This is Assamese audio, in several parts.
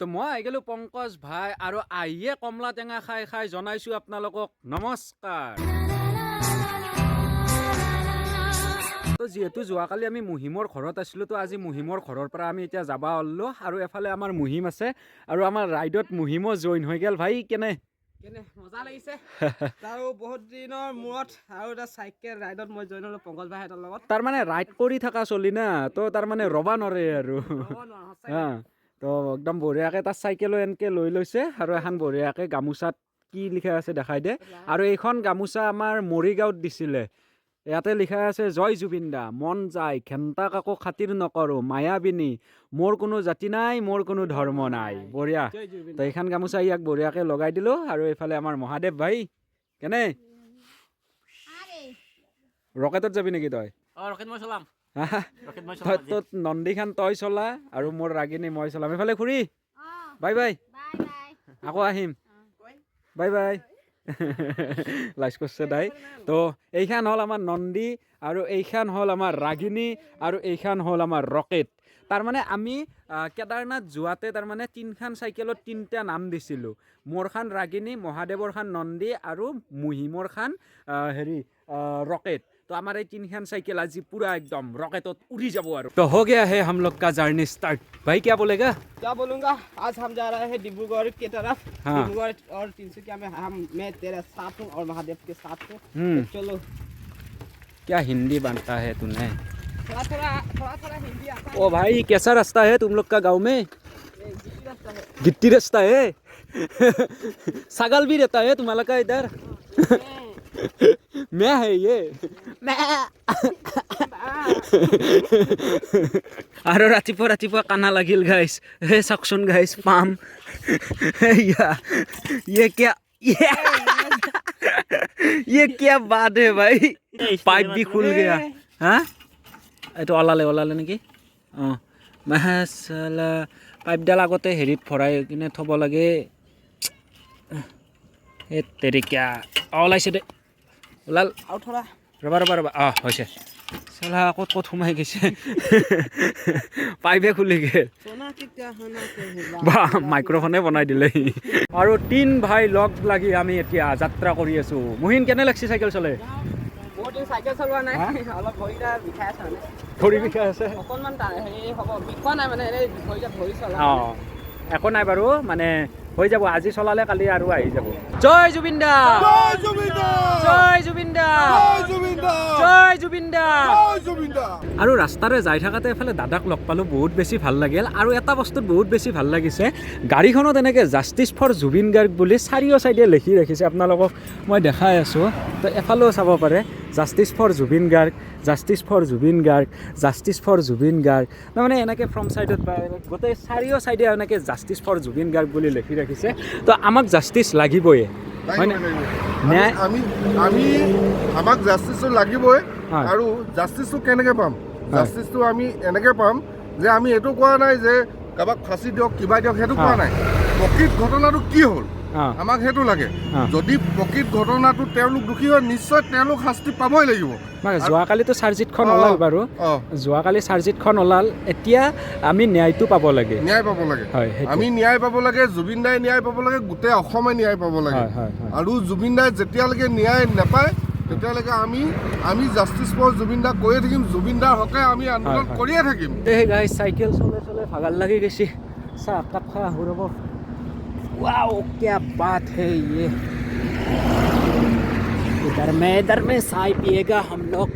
তো মই আহি গ'লো পংকজ ভাই আৰু আহিয়ে কমলা টেঙা খাই খাই জনাইছোঁ আপোনালোকক। নমস্কাৰ। তো যিহেতু যোৱাকালি আমি মুহিমৰ ঘৰত আছিলোঁ তো আজি মুহিমৰ ঘৰৰ পৰা আমি এতিয়া যাব ওলালোঁ আৰু এফালে আমাৰ মুহিম আছে আৰু আমাৰ ৰাইডত মুহিমো জইন হৈ গ'ল। ভাই কেনে? কেনে? মজা লাগিছে? আৰু বহুত দিনৰ মূৰত আৰু এটা চাইকেল ৰাইডত মই জইন হ'লো পংকজ ভাইহঁতৰ লগত। তাৰমানে ৰাইড কৰি থকা চলি না তো তাৰমানে ৰ'বা নৰে আৰু। তো একদম বঢ়িয়াকৈ তাত চাইকেলো এনেকৈ লৈ লৈছে আৰু এখন বঢ়িয়াকৈ গামোচাত কি লিখা আছে দেখাই দে। আৰু এইখন গামোচা আমাৰ মৰিগাঁৱত দিছিলে। ইয়াতে লিখা আছে জয় জুবিন দা মন যায় ঘেণ্টা কাকো খাতিৰ নকৰোঁ মায়াবিনী মোৰ কোনো জাতি নাই মোৰ কোনো ধৰ্ম নাই। বঢ়িয়া। তো এইখন গামোচা ইয়াক বঢ়িয়াকৈ লগাই দিলোঁ আৰু এইফালে আমাৰ মহাদেৱ ভাই। কেনে? ৰকেটত যাবি নেকি তই? অ ৰকেট মই চলাম। তই নন্দীখান তই চলা আৰু মোৰ ৰাগিনী মই চলাম। এইফালে খুৰী বাই বাই। আকৌ আহিম। Bye bye. লাইচ কৰিছে তাই। তো এইখান হ'ল আমাৰ নন্দী আৰু এইখান হ'ল আমাৰ ৰাগিনী আৰু এইখান হ'ল আমাৰ ৰকেট। তাৰমানে আমি কেদাৰনাথ যোৱাতে তাৰমানে তিনিখন চাইকেলত তিনিটা নাম দিছিলোঁ। মোৰখান ৰাগিনী মহাদেৱৰ খান নন্দী আৰু মুহিমৰ খান হেৰি ৰকেট। तो हमारे चिन्हन साइकिल आज पूरा एकदम रॉकेट तो उड़ी जाबो आरो। तो हो गया है हम लोग का जर्नी स्टार्ट। भाई क्या बोलेगा? क्या बोलूँगा? आज हम जा रहे हैं डिब्रूगढ़ के तरफ़। हाँ। डिब्रूगढ़ और तिनसुकिया में हम मैं तेरे साथ हूँ और महादेव के साथ हूँ। तो हम्म। चलो। क्या हिंदी बनता है तूने? थोड़ा थोड़ा थोड़ा थोड़ा हिंदी आता है। ओ भाई कैसा रास्ता है तुम लोग का गाँव में? गिट्टी रास्ता है। सागल भी रहता है तुम्हारा का इधर? हाँ, मैं है ये। আৰু ৰাতিপুৱা ৰাতিপুৱা কানা লাগিল গাইছ হে চাওকচোন গাইছ পাম। ইয়ে কিয়া ইয়ে।, ইয়ে। কিয়া বাদ হে ভাই। পাইপ দি খুল গয়া। হা? এইটো ওলালে ওলালে নেকি? অঁ। মেহাচালা পাইপডাল আগতে হেৰিত ভৰাই কিনে থ'ব লাগে। এই তেৰিকা। ওলাইছে দে। ওলাল। আৰু থৰা ৰ'বা ৰ'বা ৰ'বা। অঁ হৈছে। চলা ক'ত ক'ত সোমাই গৈছে? পাইপে খুলি গেল। বা মাইক্ৰফোনে বনাই দিলে। আৰু তিন ভাই লগ লাগি আমি এতিয়া যাত্ৰা কৰি আছোঁ। মহিন কেনে লাগছি চাইকেল চলে? ভৰি বিষাই আছে? একো নাই বাৰু। মানে হৈ যাব আজি চলালে কালি আৰু আহি যাব। জয় জুবিন দা জয় জুবিনদা। জয় জুবিন দা জয় জুবিনদা। জয় জুবিন দা জয় জুবিনদা। আৰু ৰাস্তাৰে যাই থাকোঁতে এফালে দাদাক লগ পালোঁ বহুত বেছি ভালো লাগিল। আৰু এটা বস্তুত বহুত বেছি ভালো লাগিছে গাড়ীখনত এনেকৈ জাষ্টিছ ফৰ জুবিন গাৰ্গ বুলি চাৰিও চাইডে লিখি ৰাখিছে আপোনালোকক মই দেখাই আছোঁ। তো এফালেও চাব পাৰে। Justice for Zubeen Garg justice for Zubeen Garg justice for Zubeen Garg তাৰমানে এনেকৈ ফ্ৰম ছাইডত বা গোটেই চাৰিও চাইডে এনেকৈ জাষ্টিছ ফৰ জুবিন গাৰ্গ বুলি লিখি ৰাখিছে। তো আমাক জাষ্টিছ লাগিবই হয়নে? আমি আমি আমাক জাষ্টিছটো লাগিবই আৰু জাষ্টিছটো কেনেকৈ পাম? জাষ্টিছটো আমি এনেকৈ পাম যে আমি এইটো কোৱা নাই যে কাৰোবাক ফাঁচি দিয়ক কিবা দিয়ক সেইটো কোৱা নাই। প্ৰকৃত ঘটনাটো কি হ'ল? আমাক সেইটো লাগে। যদি প্ৰকৃত ঘটনাটো তেওঁলোক দোষী হয় নিশ্চয় তেওঁলোক শাস্তি পাবই লাগিব। মানে যোৱাকালিতো চাৰ্জিটখন ওলাল বাৰু। যোৱাকালি চাৰ্জিটখন ওলাল এতিয়া আমি ন্যায়টো পাব লাগে। ন্যায় পাব লাগে। হয় আমি ন্যায় পাব লাগে জুবিন দাই ন্যায় পাব লাগে গোটেই অসমে ন্যায় পাব লাগে। আৰু জুবিন দাই যেতিয়ালৈকে ন্যায় নাপায় তেতিয়ালৈকে আমি আমি জাষ্টিছ ফৰ জুবিন দাক কৈয়ে থাকিম। জুবিন দাৰ হকে আমি আন্দোলন কৰিয়ে থাকিম। চাইকেল চলে চলে ভাগাল লাগি গৈছে। চাহ একাপ খা আহো ৰ'ব। वाओ क्या बात है ये इधर में इधर में चाय पिएगा हम लोग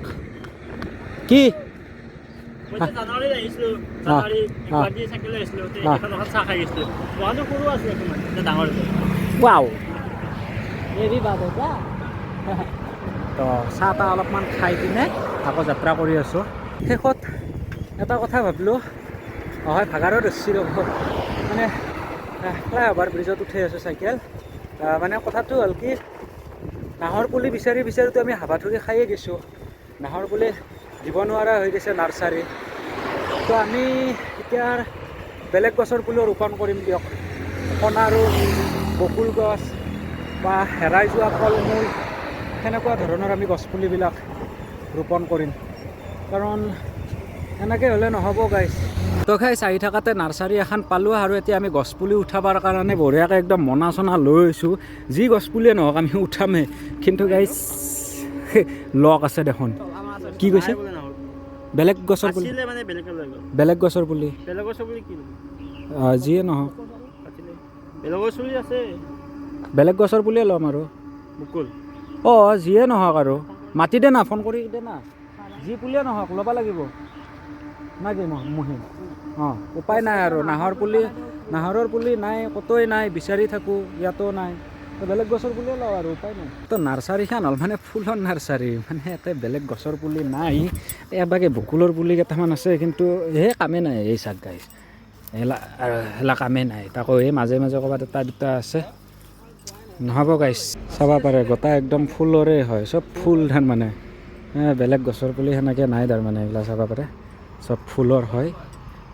কি মই যে জানুৱাৰীত আহিছিলোঁ অ, জানুৱাৰী অ। গুৱাহাটী চাইকেল আহিছিলোঁ তে অ। এখন এখন চাহ খাই গৈছিলোঁ গুৱাহাটী সৰু আছিলে অকণমান এতিয়া ডাঙৰ হৈছে ৱাও এই বি বাদ তো চাহ তাহ অলপমান খাই কিনে আকৌ যাত্ৰা কৰি আছোঁ শেষত এটা কথা ভাবিলোঁ হয় ভাগাৰত ধৰিছি ৰ'ব মানে ফ্লাই অভাৰ ব্ৰিজত উঠি আছোঁ চাইকেল। মানে কথাটো হ'ল কি নাহৰ পুলি বিচাৰি বিচাৰিতো আমি হাবাথুৰি খায়ে গৈছোঁ। নাহৰ পুলি দিব নোৱাৰা হৈ গৈছে নাৰ্চাৰী। তো আমি এতিয়া বেলেগ গছৰ পুলিও ৰোপণ কৰিম দিয়ক। সোণাৰু বকুল গছ বা হেৰাই যোৱা ফল মূল সেনেকুৱা ধৰণৰ আমি গছপুলিবিলাক ৰোপণ কৰিম। কাৰণ এনেকৈ হ'লে নহ'ব গাইছ তো খাই চাই থাকাতে নাৰ্চাৰী এখন পালোঁ আৰু এতিয়া আমি গছপুলি উঠাবৰ কাৰণে বঢ়িয়াকৈ একদম মনা চনা লৈ আহিছোঁ যি গছপুলিয়ে নহওক আমি উঠামেই। কিন্তু গাইছ লক আছে দেখোন। কি কৈছে? নহ'ল। বেলেগ গছৰ পুলি। আছিলে মানে বেলেগে গছৰ পুলি। যিয়ে নহওক। বেলেগ গছৰ পুলিয়ে ল'ম আৰু। অঁ যিয়ে নহওক আৰু। মাতি দে না ফোন কৰি দে না। যি পুলিয়ে নহওক ল'ব লাগিব। না কি মহ- মহিম অঁ। উপায় নাই আৰু। নাহৰ পুলি নাহৰৰ পুলি নাই ক'তোই নাই বিচাৰি থাকোঁ ইয়াতো নাই। বেলেগ গছৰ পুলিয়ে লওঁ আৰু উপায় নাই। তো নাৰ্চাৰীখন হ'ল মানে ফুলৰ নাৰ্চাৰী মানে ইয়াতে বেলেগ গছৰ পুলি নাই। এবাগে বকুলৰ পুলি কেইটামান আছে কিন্তু সেই কামেই নাই এই চাক গাইছ আৰু এলা কামেই নাই। তাকো এই মাজে মাজে ক'ৰবাত এটা দুটা আছে। নহ'ব গাইছ। চাব পাৰে গোটাই একদম ফুলৰে হয় চব ফুল ধান মানে। বেলেগ গছৰ পুলি সেনেকৈ নাই তাৰমানে এইবিলাক চাব পাৰে। চব ফুলৰ হয়।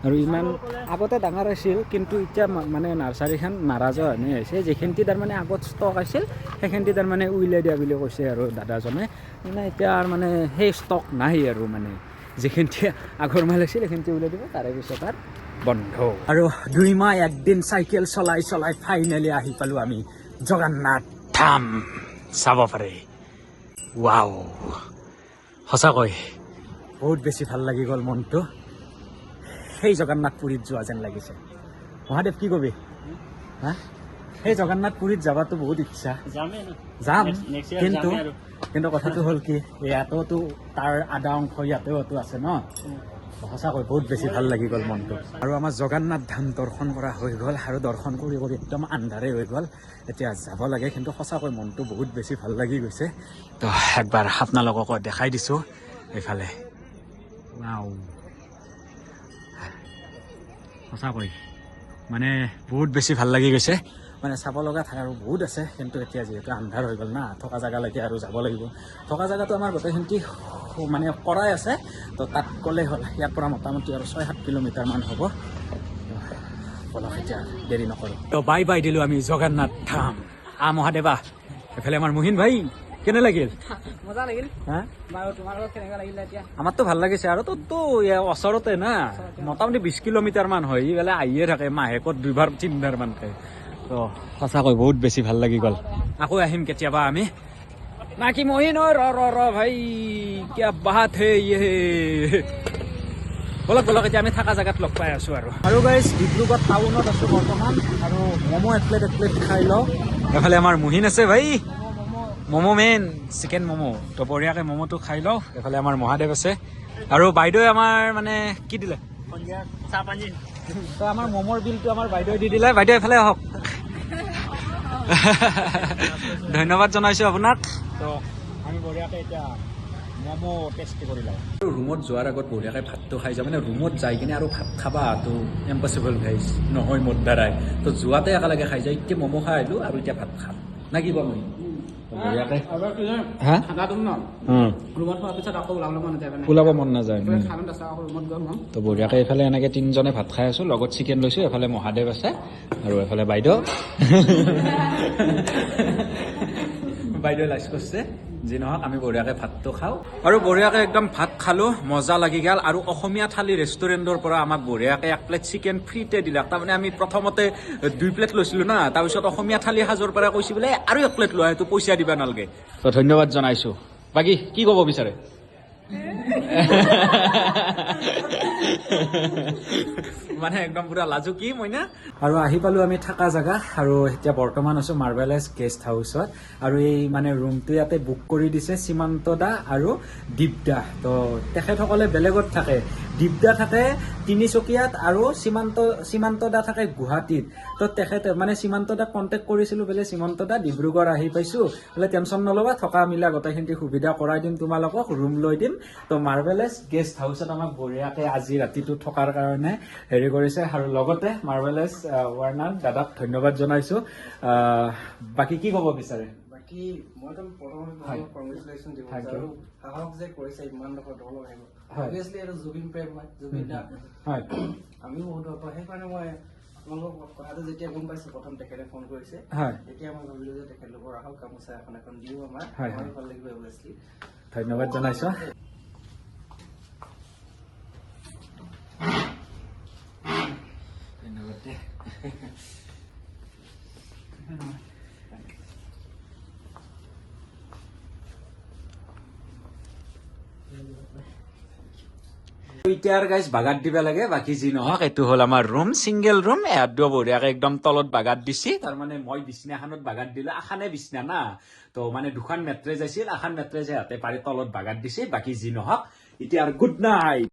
আৰু ইমান আগতে ডাঙৰ আছিল কিন্তু এতিয়া মানে নাৰ্চাৰীখন নাৰাজা হেনে হৈছে। যিখিনিতে তাৰমানে আগত ষ্টক আছিল সেইখিনিতে তাৰমানে উইলাই দিয়া বুলি কৈছে আৰু দাদাজনে। মানে এতিয়া আৰু মানে সেই ষ্টক নাই আৰু মানে। যিখিনিতে আগৰ মাল আছিল সেইখিনিতে উলিয়াই দিব তাৰে পিছত আৰু বন্ধ। আৰু দুই মাহ একদিন চাইকেল চলাই চলাই ফাইনেলি আহি পালোঁ আমি জগন্নাথ ধাম। চাব পাৰে। ৱাও সঁচাকৈ বহুত বেছি ভাল লাগি গ'ল মনটো। সেই জগন্নাথ পুৰীত যোৱা যেন লাগিছে। মহাদেৱ কি কবি? হা? সেই জগন্নাথ পুৰীত যাবাতো বহুত ইচ্ছা। যাম। কিন্তু। কিন্তু কথাটো হ'ল কি ইয়াতোতো তাৰ আধা অংশ ইয়াতেওতো আছে ন? সঁচাকৈ বহুত বেছি ভাল লাগি গ'ল মনটো। আৰু আমাৰ জগন্নাথ ধাম দৰ্শন কৰা হৈ গ'ল আৰু দৰ্শন কৰি কৰি একদম আন্ধাৰে হৈ গ'ল। এতিয়া যাব লাগে কিন্তু সঁচাকৈ মনটো বহুত বেছি ভাল লাগি গৈছে। তো একবাৰ আপোনালোককো দেখাই দিছোঁ এইফালে। ৱাও সঁচাকৈ। মানে বহুত বেছি ভাল লাগি গৈছে। মানে চাব লগা ঠাই আৰু বহুত আছে। কিন্তু এতিয়া যিহেতু আন্ধাৰ হৈ গ'ল না থকা জেগালৈকে আৰু যাব লাগিব। থকা জেগাটো আমাৰ গোটেইখিনি মানে কৰাই আছে। তো তাত গ'লে হ'ল ইয়াৰ পৰা মোটামুটি আৰু ছয় সাত কিলোমিটাৰমান হ'ব। বলক এতিয়া দেৰি নকৰোঁ। তো বাই বাই দিলোঁ আমি জগন্নাথ ধাম। আ মহাদেৱা। এইফালে আমাৰ মোহিন ভাই। কেনে লাগিল মজা লাগিল বাৰু তোমাৰ লগত কেনেকুৱা লাগিলে এতিয়া? আমাৰতো ভাল লাগিছে আৰু তোৰতো ওচৰতে না। মোটামুটি বিছ কিলোমিটাৰমান হয়। ইফালে আহিয়ে থাকে মাহেকত দুইবাৰ তিনিবাৰ মানকৈ তো সঁচাকৈ বহুত বেছি ভাল লাগি গ'ল। আকৌ আহিম কেতিয়াবা আমি। নাকি মহিন ঐ ৰ ৰ ৰ ভাই কিয়া বাহাত হে ইয়ে। বলক বলক এতিয়া আমি থকা জেগাত লগ পাই আছোঁ আৰু। আৰু গাইজ ডিব্ৰুগড় টাউনত আছোঁ বৰ্তমান। আৰু ম'ম' এক প্লেট এক প্লেট খাই লওঁ। এফালে আমাৰ মোহিন আছে ভাই। ম'ম' মেইন চিকেন ম'ম' তো বঢ়িয়াকৈ ম'ম'টো খাই লওঁ এইফালে আমাৰ মহাদেৱ আছে। আৰু বাইদেৱে আমাৰ মানে কি দিলে? তো আমাৰ ম'মৰ বিলটো আমাৰ বাইদেৱে দি দিলে। বাইদেউ এইফালে আহক। ধন্যবাদ জনাইছোঁ আপোনাক। তো আমি বঢ়িয়াকৈ এতিয়া ম'ম' টেষ্ট কৰি লওঁ। ৰুমত যোৱাৰ আগত বঢ়িয়াকৈ ভাতটো খাই যাওঁ। মানে ৰুমত যাই কিনে আৰু ভাত খাবা তো এম্পচিবল গাইজ নহয় মোৰ দ্বাৰাই তো যোৱাতে একেলগে খাই যায় এতিয়া ম'ম' খাই আহিলোঁ আৰু এতিয়া ভাত খাম। না কি ওলাবলৈ মন নাযায় ওলাব মন তো বঢ়িয়াকৈ এইফালে এনেকৈ তিনিজনে ভাত খাই আছোঁ লগত চিকেন লৈছোঁ এফালে মহাদেৱ আছে আৰু এফালে বাইদেউ। বাইদেৱে লাইচ কৰিছে। যি নহওক আমি বঢ়িয়াকৈ ভাতটো খাওঁ। আৰু বঢ়িয়াকৈ একদম ভাত খালোঁ মজা লাগি গ'ল। আৰু অসমীয়া থালি ৰেষ্টুৰেণ্টৰ পৰা আমাক বঢ়িয়াকৈ এক প্লেট চিকেন ফ্ৰীতে দিলাক তাৰমানে আমি প্ৰথমতে দুই প্লেট লৈছিলোঁ না। তাৰপিছত অসমীয়া থালি সাজৰ পৰা কৈছে বোলে আৰু এক প্লেট লোৱা সেইটো পইচা দিবা নালাগে। তো ধন্যবাদ জনাইছোঁ। বাকী কি ক'ব বিচাৰে? মানে একদম পুৰা লাজু কি মইনা আৰু আহি পালোঁ আমি থকা জেগা আৰু এতিয়া বৰ্তমান আছোঁ মাৰ্বেলাইজ গেষ্ট হাউচত আৰু এই মানে ৰুমটো ইয়াতে বুক কৰি দিছে সীমান্ত দা আৰু দীপদা তো তেখেতসকলে বেলেগত থাকে। দীপদা থাকে তিনিচুকীয়াত আৰু সীমান্ত সীমান্ত দা থাকে গুৱাহাটীত। তো তেখেতে মানে সীমান্ত দাক কণ্টেক্ট কৰিছিলোঁ বোলে সীমান্ত দা ডিব্ৰুগড় আহি পাইছোঁ। বোলে টেনশ্যন নল'বা থকা মিলা গোটেইখিনি সুবিধা কৰাই দিম তোমালোকক ৰুম লৈ দিম। তো মাৰ্বেলাইজ গেষ্ট হাউচত আমাক বঢ়িয়াকৈ আজি ৰাতিটো থকাৰ কাৰণে হেৰি কৰিছে। আৰু লগতে মাৰ্বেলাইজ ৱাৰ্ণাৰ দাদাক ধন্যবাদ জনাইছোঁ। বাকী কি ক'ব বিচাৰে? বাকী মইতো প্ৰথমতে হয়। কংগ্ৰেচুলেশ্যন দিব. বিচাৰোঁ। সাহস যে কৰিছে ইমান ডোখৰ দল আহিব। অভিয়াছলি এইটো জুবিন প্ৰেম হয় জুবিন দা আমিও বহুত ভাল পাওঁ সেইকাৰণে মই আপোনালোকৰ কথাটো যেতিয়া গম পাইছোঁ প্ৰথম তেখেতে ফোন কৰিছে। তেতিয়া মই ভাবিলোঁ যে তেখেতলোকৰ আহক গামোচা এখন এখন দিওঁ আমাৰ। ভাল লাগিব অভিয়াছলি ধন্যবাদ জনাইছোঁ। আৰু গাইজ বাগাত দিব লাগে বাকী যি নহওক এইটো হ'ল আমাৰ ৰুম চিংগল ৰুম এহাত বঢ়িয়াকে একদম তলত বাগাত দিছি তাৰমানে মই বিচনাখনত বাগাত দিলো আখানে বিচনা না। তো মানে দুখন মেট্ৰেজ আছিল এখন মেট্ৰেজ সিহঁতে পাৰি তলত বাগাত দিছে বাকী যি নহওক এতিয়া আৰু গুড নাইট